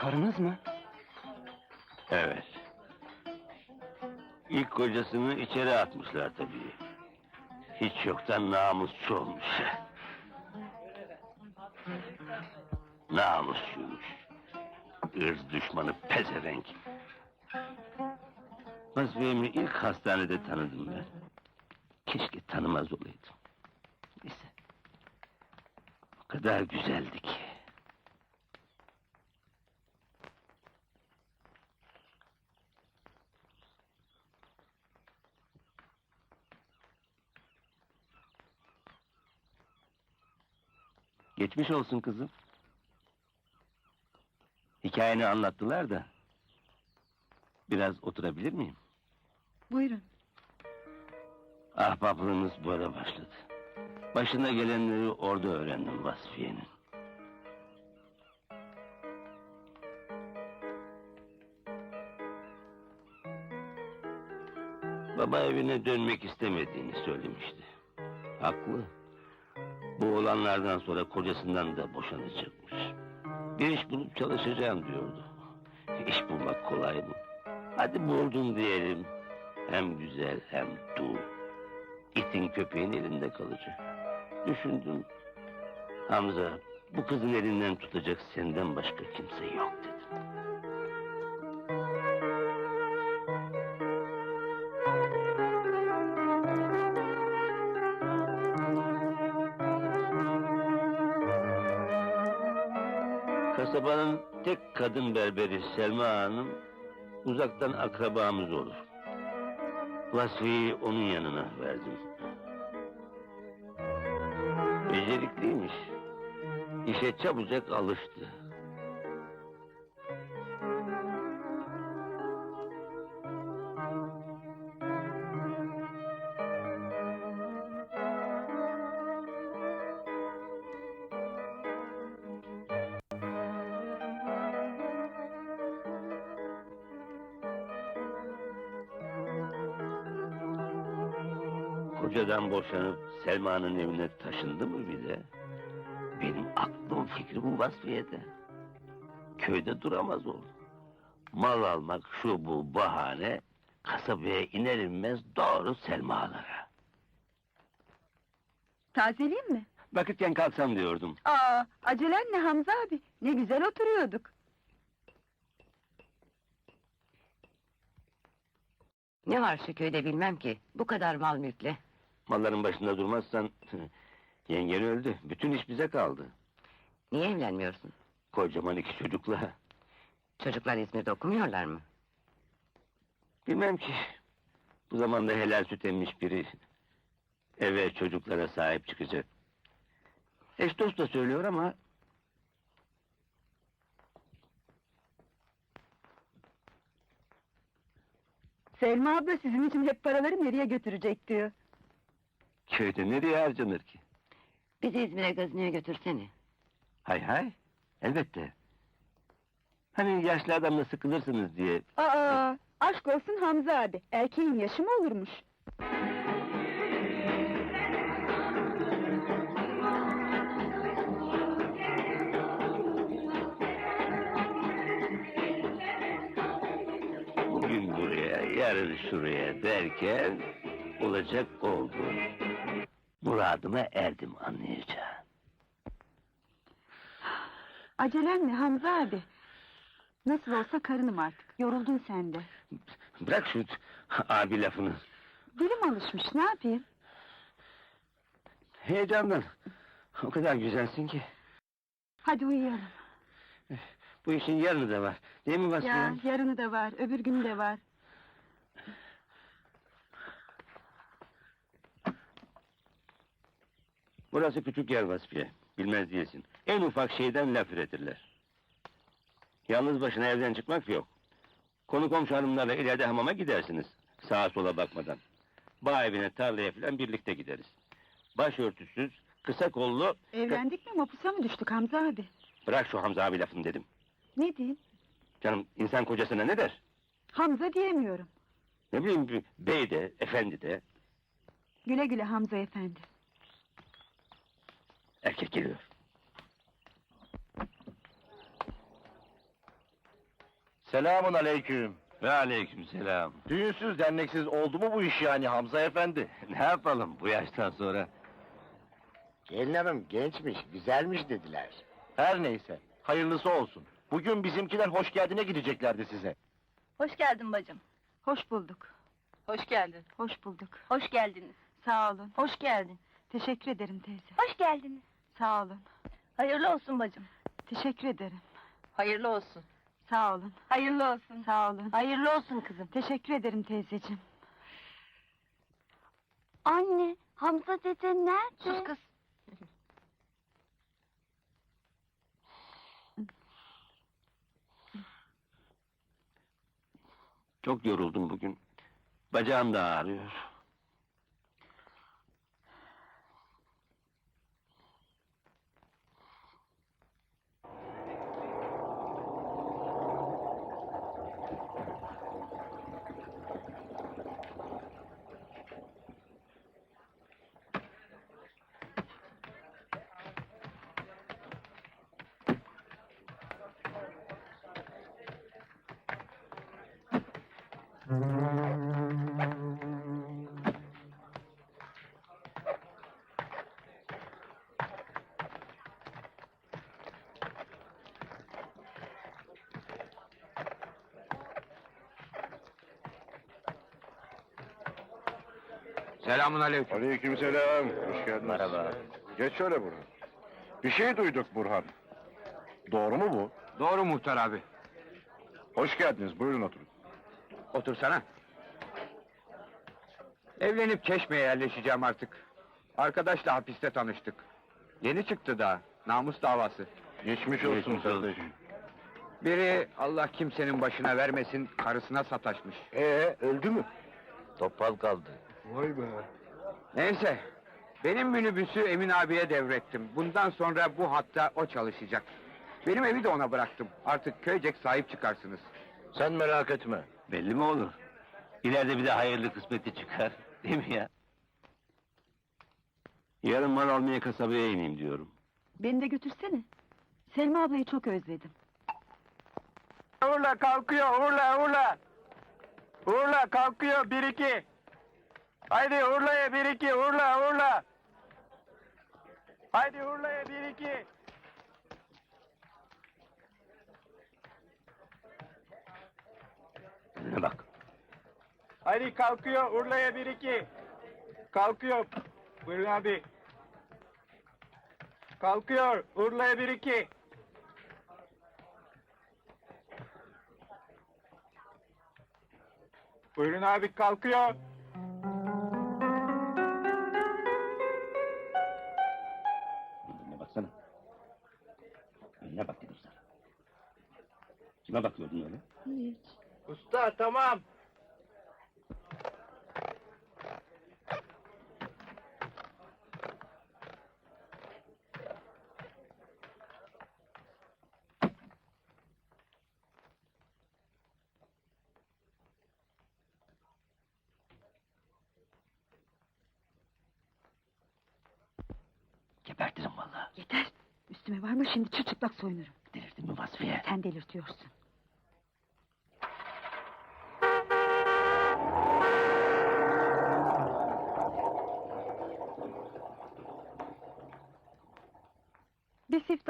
Karınız mı? Evet. İlk kocasını içeri atmışlar tabii. Hiç yoktan namusçu olmuş. Namusçuymuş. Irz düşmanı pezevenk. Vasfiyemi ilk hastanede tanıdım ben. Keşke tanımaz olaydım. Neyse. O kadar güzeldi ki. Geçmiş olsun kızım. Hikayeni anlattılar da. Biraz oturabilir miyim? Buyurun. Ahbaplığımız böyle başladı. Başına gelenleri orada öğrendim Vasfiye'nin. Baba evine dönmek istemediğini söylemişti. Haklı. Bu olanlardan sonra kocasından da boşanacakmış. Bir iş bulup çalışacağım diyordu. İş bulmak kolay mı? Hadi buldun diyelim. Hem güzel hem dul. İtin köpeğin elinde kalacak. Düşündüm. Hamza, bu kızın elinden tutacak senden başka kimse yok dedim. Kasabanın tek kadın berberi Selma Hanım uzaktan akrabamız olur. Vasfi'yi onun yanına verdim. Becerikliymiş. İşe çabucak alıştı. Kocadan boşanıp Selma'nın evine taşındı mı bir de? Benim aklım fikrim Vasfiye'de. Köyde duramaz oldu. Mal almak şu bu bahane, kasabaya iner inmez doğru Selma'lara. Tazeleyeyim mi? Vakitken kalksam diyordum. Aa, acelen ne Hamza abi? Ne güzel oturuyorduk. Ne var şu köyde bilmem ki. Bu kadar mal mülkle. Malların başında durmazsan... Yengen öldü, bütün iş bize kaldı. Niye evlenmiyorsun? Kocaman iki çocukla. Çocuklar İzmir'de okumuyorlar mı? Bilmem ki. Bu zamanda helal süt emmiş biri... ...eve çocuklara sahip çıkacak. Eş dost da söylüyor ama... Selma abla sizin için hep paraları nereye götürecek diyor. ...köyde nereye harcanır ki? Bizi İzmir'e gazineye götürsene. Hay hay, elbette. Hani yaşlı adamla sıkılırsınız diye... Aa, aşk olsun Hamza abi. Erkeğin yaşı mı olurmuş? ...bugün buraya, yarın şuraya derken... ...olacak oldu. Muradıma erdim anlayacağım. Acelen ne Hamza abi? Nasıl olsa karınım artık. Yoruldun sen de. Bırak şu abi lafını. Dilim alışmış ne yapayım? Heyecandan. O kadar güzelsin ki. Hadi uyuyalım. Bu işin yarını da var. Değil mi Vasfiye? Ya yarını da var, öbür günü de var. Burası küçük yer Vasfiye. Bilmez değilsin. En ufak şeyden laf üretirler. Yalnız başına evden çıkmak yok. Konu komşu hanımlarla ileride hamama gidersiniz. Sağa sola bakmadan. Bağ evine, tarlaya falan birlikte gideriz. Başörtüsüz, kısa kollu... Evlendik mi mapusa mı düştük Hamza abi? Bırak şu Hamza abi lafını dedim. Ne diyeyim? Canım insan kocasına ne der? Hamza diyemiyorum. Ne bileyim bey de, efendi de. Güle güle Hamza efendi. Erkek geliyor. Selamun aleyküm. Ve aleyküm selam. Düğünsüz derneksiz oldu mu bu iş yani Hamza efendi? Ne yapalım bu yaştan sonra? Gelin hanım gençmiş, güzelmiş dediler. Her neyse, hayırlısı olsun. Bugün bizimkiler hoş geldine gideceklerdi size. Hoş geldin bacım. Hoş bulduk. Hoş geldin. Hoş bulduk. Hoş geldiniz. Sağ olun. Hoş geldin. Teşekkür ederim teyze. Hoş geldiniz. Sağ olun. Hayırlı olsun bacım. Teşekkür ederim. Hayırlı olsun. Sağ olun. Hayırlı olsun. Sağ olun. Hayırlı olsun kızım. Teşekkür ederim teyzeciğim. Anne, Hamza dede nerede? Sus kız. Çok yoruldum bugün. Bacağım da ağrıyor. Selamun aleyküm. Aleykümselam, hoş geldiniz. Merhaba. Geç şöyle Burhan. Bir şey duyduk Burhan. Doğru mu bu? Doğru muhtar abi. Hoş geldiniz, buyurun oturun. Otursana. Evlenip Çeşme'ye yerleşeceğim artık. Arkadaşla hapiste tanıştık. Yeni çıktı daha. Namus davası. Geçmiş olsun. kardeşim. Biri Allah kimsenin başına vermesin karısına sataşmış. Ee, öldü mü? Topal kaldı. Vay be. Neyse. Benim minibüsü Emin abiye devrettim. Bundan sonra bu hatta o çalışacak. Benim evi de ona bıraktım. Artık köycek sahip çıkarsınız. Sen merak etme. Belli mi olur? İleride bir de hayırlı kısmeti çıkar. Değil mi ya? Yarın mal almaya kasabaya ineyim diyorum. Beni de götürsene. Selma ablayı çok özledim. Urla kalkıyor, urla urla. Urla kalkıyor, bir iki. Haydi urlaya bir iki, urla urla. Haydi urlaya bir iki. Önüne bak. Haydi kalkıyor, urlaya bir iki. Kalkıyor. Buyurun abi. Kalkıyor, urlaya bir iki. Buyurun abi kalkıyor. Önüne baksana. Önüne bak dedim sana. Kime bakıyordun öyle? Usta tamam. Gebertirim vallahi. Yeter. Üstüme varma şimdi çırçıplak soyunurum. Delirdin mi Vasfiye? Sen delirtiyorsun.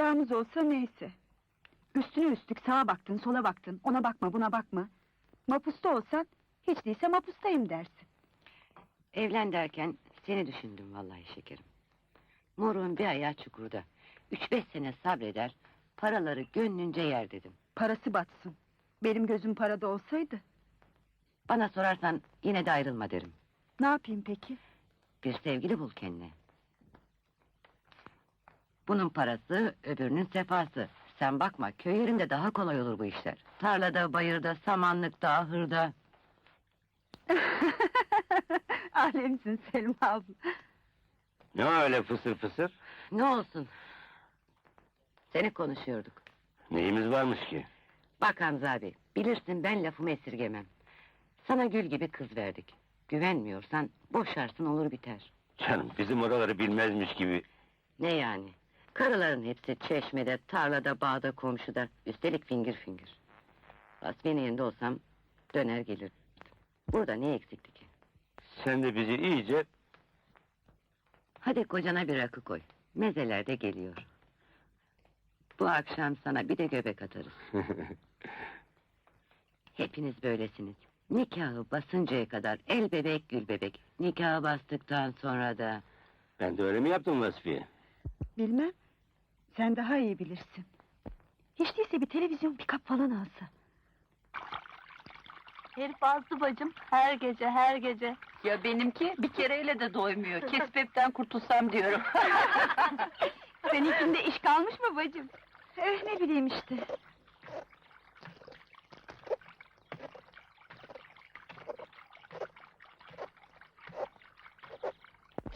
Siftahımız olsa neyse. Üstüne üstlük sağa baktın, sola baktın, ona bakma, buna bakma. Mapusta olsan, hiç değilse mapustayım dersin. Evlen derken seni düşündüm vallahi şekerim. Moruğun bir ayağı çukurda. Üç beş sene sabreder, paraları gönlünce yer dedim. Parası batsın. Benim gözüm parada olsaydı, Bana sorarsan yine de ayrılma derim. ne yapayım peki? Bir sevgili bul kendine. Bunun parası, öbürünün sefası. Sen bakma, köy yerinde daha kolay olur bu işler. Tarlada, bayırda, samanlıkta, ahırda. Alemsin Selma abla. Ne öyle fısır fısır? Ne olsun? Seni konuşuyorduk. Neyimiz varmış ki? Bak Hamza abi, bilirsin ben lafımı esirgemem. Sana gül gibi kız verdik. Güvenmiyorsan boşarsın olur biter. Canım bizim oraları bilmezmiş gibi. Ne yani? Karıların hepsi çeşmede, tarlada, bağda, komşuda. Üstelik fingir fingir. Vasfiye'nin yerinde olsam döner gelir. Burada ne eksikti ki? Sen de bizi iyice... Hadi kocana bir rakı koy. Mezeler de geliyor. Bu akşam sana bir de göbek atarız. Hepiniz böylesiniz. Nikahı basıncaya kadar el bebek gül bebek. Nikahı bastıktan sonra da... ben de öyle mi yaptım Vasfiye? Bilmem. Sen daha iyi bilirsin. Hiç değilse bir televizyon pikap falan alsa. Herif azdı bacım. Her gece her gece. Ya benimki bir kereyle de doymuyor. Kesbepten kurtulsam diyorum. Seninkinde iş kalmış mı bacım? Eh ne bileyim işte.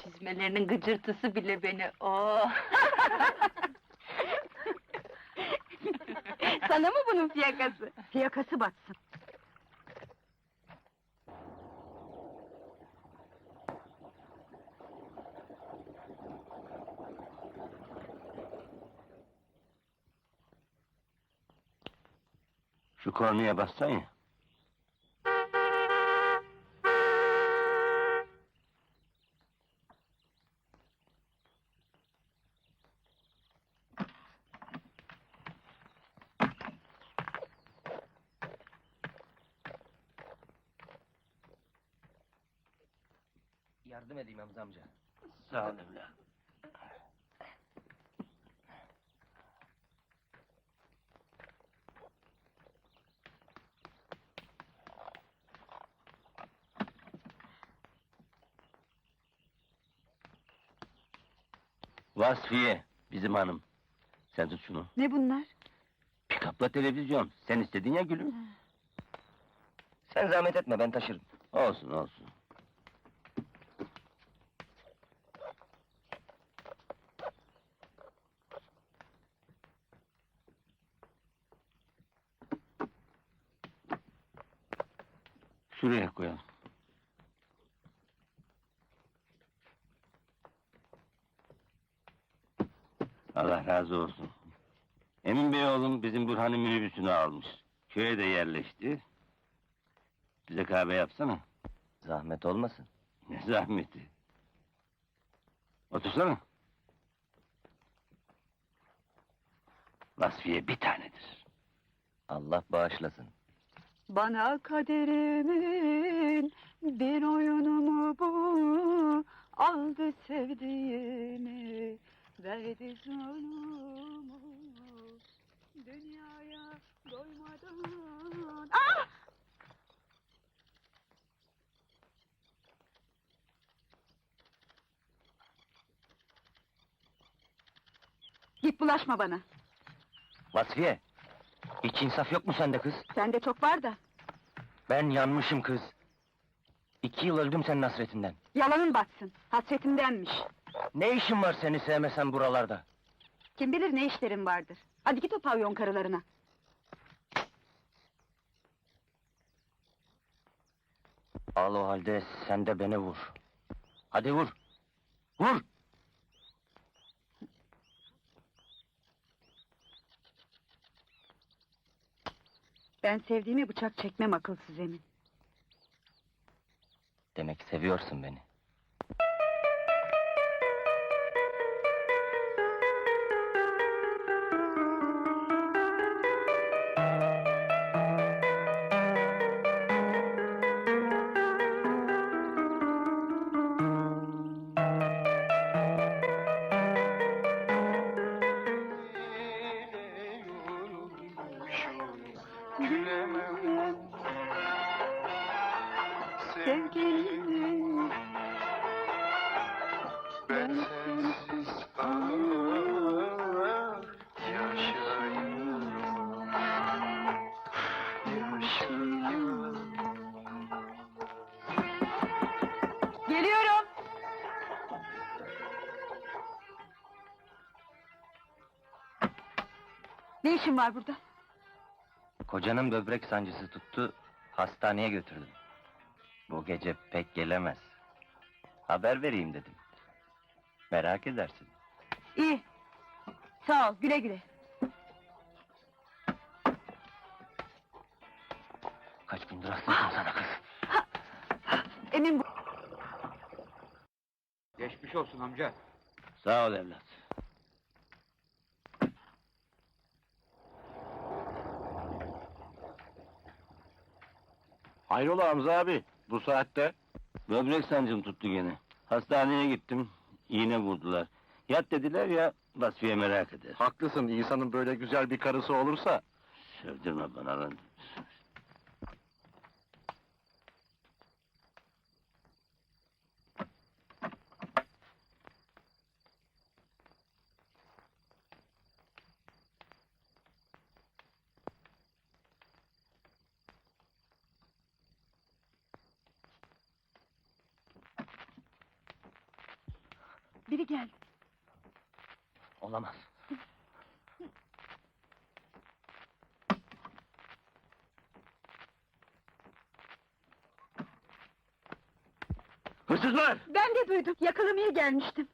Çizmelerinin gıcırtısı bile beni. Oh. Sana mı bunun fiyakası? Fiyakası batsın. Şu kornaya bassan ya. Yardım edeyim Hamza amca. Sağ ol evladım. Vasfiye, bizim hanım. Sen tut şunu. Ne bunlar? Pikapla televizyon. Sen istedin ya gülüm. Sen zahmet etme ben taşırım. Olsun olsun. Şuraya koyalım. Allah razı olsun. Emin Bey oğlum bizim Burhan'ın minibüsünü almış. Köye de yerleşti. Bize kahve yapsana. Zahmet olmasın. Ne zahmeti. Otursana. Vasfiye bir tanedir. Allah bağışlasın. Bana kaderimin bir oyunu mu bu? Aldı sevdiğimi, verdi zulmü. Dünyaya doymadan... Ah! Git bulaşma bana. Vasfiye, hiç insaf yok mu sende kız? Sende çok var da. Ben yanmışım kız. İki yıl öldüm senin hasretinden. Yalanın batsın. Hasretimdenmiş. Ne işin var seni sevmesen buralarda? Kim bilir ne işlerin vardır. Hadi git o pavyon karılarına. Al o halde sen de beni vur. Hadi vur. Vur! Ben sevdiğimi bıçak çekmem akılsız emin. Demek seviyorsun beni. Geliyorum. Ne işin var burada? Kocanın böbrek sancısı tuttu, hastaneye götürdüm. Bu gece pek gelemez. Haber vereyim dedim. Merak edersin. İyi. Sağ ol, güle güle. Kaç gündür hastasın sana kız. Emin bu... Geçmiş olsun amca. Sağ ol evlat. Hayrola Hamza abi, bu saatte? Böbrek sancım tuttu gene. Hastaneye gittim. İğne vurdular. Yat dediler ya Vasfiye merak eder. Haklısın, insanın böyle güzel bir karısı olursa... Sövdürme bana lan. Biri geldi. Olamaz. Hırsızlar! Ben de duydum. Yakalamaya gelmiştim.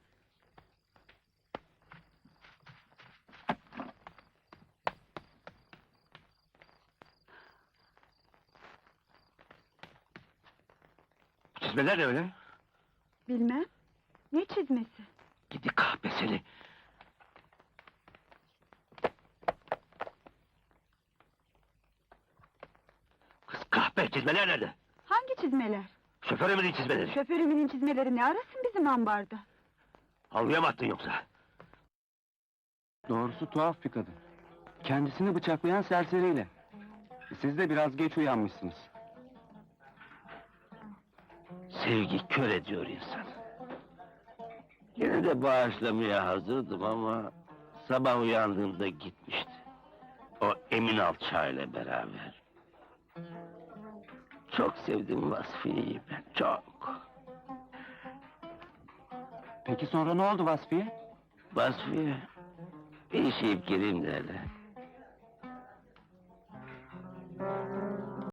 Çizmeler ne öyle? Bilmem. Ne çizmesi? Gidi kahpeseli. Kız kahpe çizmeler nerede? Hangi çizmeler? Şoförümün çizmeleri. Şoförümün çizmeleri ne arasın bizim ambarda? Havluya mı attın yoksa? Doğrusu tuhaf bir kadın. Kendisini bıçaklayan serseriyle. Siz de biraz geç uyanmışsınız. Sevgi kör ediyor insan. Yine de bağışlamaya hazırdım ama... ...sabah uyandığımda gitmişti. O Emin Alçağ'yla beraber. Çok sevdim Vasfiye'yi ben, çok. Peki sonra ne oldu Vasfiye? Vasfiye, bir işeyip geleyim derler.